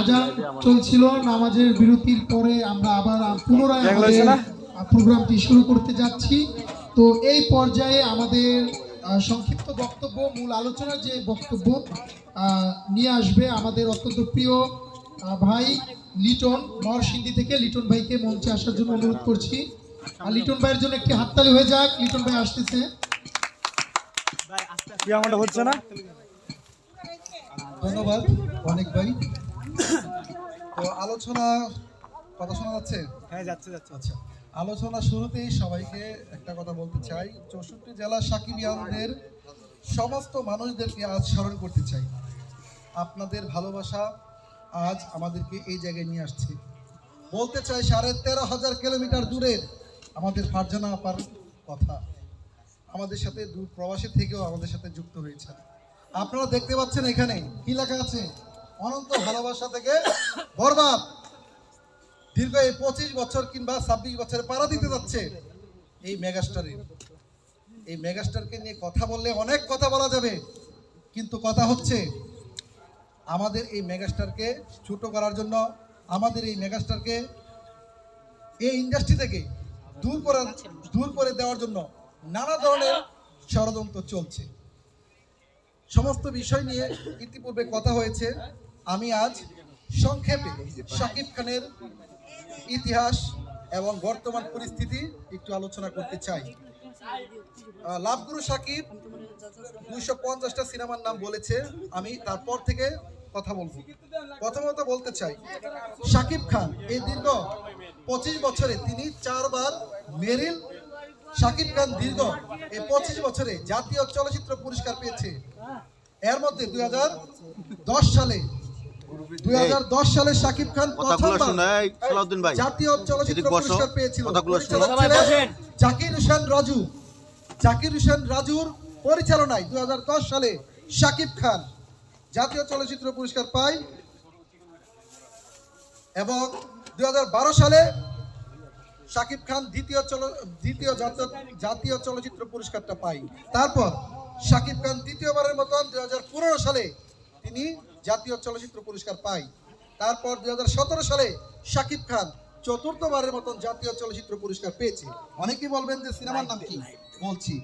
আজান চলছিল নামাজের বিরতির পরে আমরা আবার পুনরায়? প্রোগ্রামটি শুরু করতে যাচ্ছি। তো এই পর্যায়ে আমাদের সংক্ষিপ্ত বক্তব্য মূল আলোচনার যে বক্তব্য নিয়ে আসবে আমাদের অত্যন্ত প্রিয় ভাই লিটন নরসিংদী থেকে। লিটন ভাইকে মঞ্চে আসার জন্য অনুরোধ করছি। আর লিটন ভাইয়ের জন্য একটি হাততালি হয়ে যাক। লিটন ভাই আসতেছে। হচ্ছে না? ধন্যবাদ অনেক ভাই তো আলোচনা কথা শোনা যাচ্ছে? হ্যাঁ যাচ্ছে যাচ্ছে। আচ্ছা আলোচনা শুরুতেই সবাইকে একটা কথা বলতে চাই। চৌষট্টি জেলার সাকিবিয়ানদের সমস্ত মানুষদেরকে আজ স্মরণ করতে চাই। আপনাদের ভালোবাসা আজ আমাদেরকে এই জায়গায় নিয়ে আসছে। বলতে চাই সাড়ে তেরো হাজার কিলোমিটার দূরের আমাদের ফারজানা আপার কথা। আমাদের সাথে দূর প্রবাসী থেকেও আমাদের সাথে যুক্ত হয়েছে আপনারা দেখতে পাচ্ছেন এখানে কি লেখা আছে? অনন্ত ভালোবাসা থেকে বরবাদ। দীর্ঘ এই পঁচিশ বছর কিংবা ছাব্বিশ বছরে পাড়া দিতে যাচ্ছে এই মেগাস্টারের। এই মেগাস্টারকে নিয়ে কথা বললে অনেক কথা বলা যাবে। কিন্তু কথা হচ্ছে, আমাদের এই মেগাস্টারকে ছোট করার জন্য, আমাদের এই মেগাস্টারকে এই ইন্ডাস্ট্রি থেকে দূর করার দূর করে দেওয়ার জন্য নানা ধরনের ষড়যন্ত্র চলছে। সমস্ত বিষয় নিয়ে ইতিপূর্বে কথা হয়েছে। আমি আজ সংক্ষেপে শাকিব খানের ইতিহাস এবং বর্তমান পরিস্থিতি একটু আলোচনা করতে চাই। লাভগুরু সাকিব দুইশো পঞ্চাশটা সিনেমার নাম বলেছে। আমি তারপর থেকে কথা বলব। প্রথমত বলতে চাই, শাকিব খান এই দীর্ঘ পঁচিশ বছরে তিনি চারবার মেরিল শাকিব খান দীর্ঘ এই পঁচিশ বছরে জাতীয় চলচ্চিত্র পুরস্কার পেয়েছে। এর মধ্যে দুই দশ সালে দুই সালে শাকিব খান প্রথমবার জাতীয় চলচ্চিত্র পুরস্কার পেয়েছিল। কথাগুলো শুনো। পরিচালক ছিলেন জাকির হোসেন রাজু। জাকির হোসেন রাজুর পরিচালনায় দুই হাজার দশ সালে শাকিব খান জাতীয় চলচ্চিত্র পুরস্কার পায় এবং দুই হাজার বারো সালে শাকিব খান দ্বিতীয় চল দ্বিতীয় জাতীয় জাতীয় চলচ্চিত্র পুরস্কারটা পাই তারপর শাকিব খান দ্বিতীয়বারের মতন দুই সালে তিনি জাতীয় চলচ্চিত্র পুরস্কার পাই তারপর দুই হাজার সতেরো সালে শাকিব খান চতুর্থবারের মতন জাতীয় চলচ্চিত্র পুরস্কার পেয়েছে। অনেকেই বলবেন যে সিনেমার নাম কি? বলছি।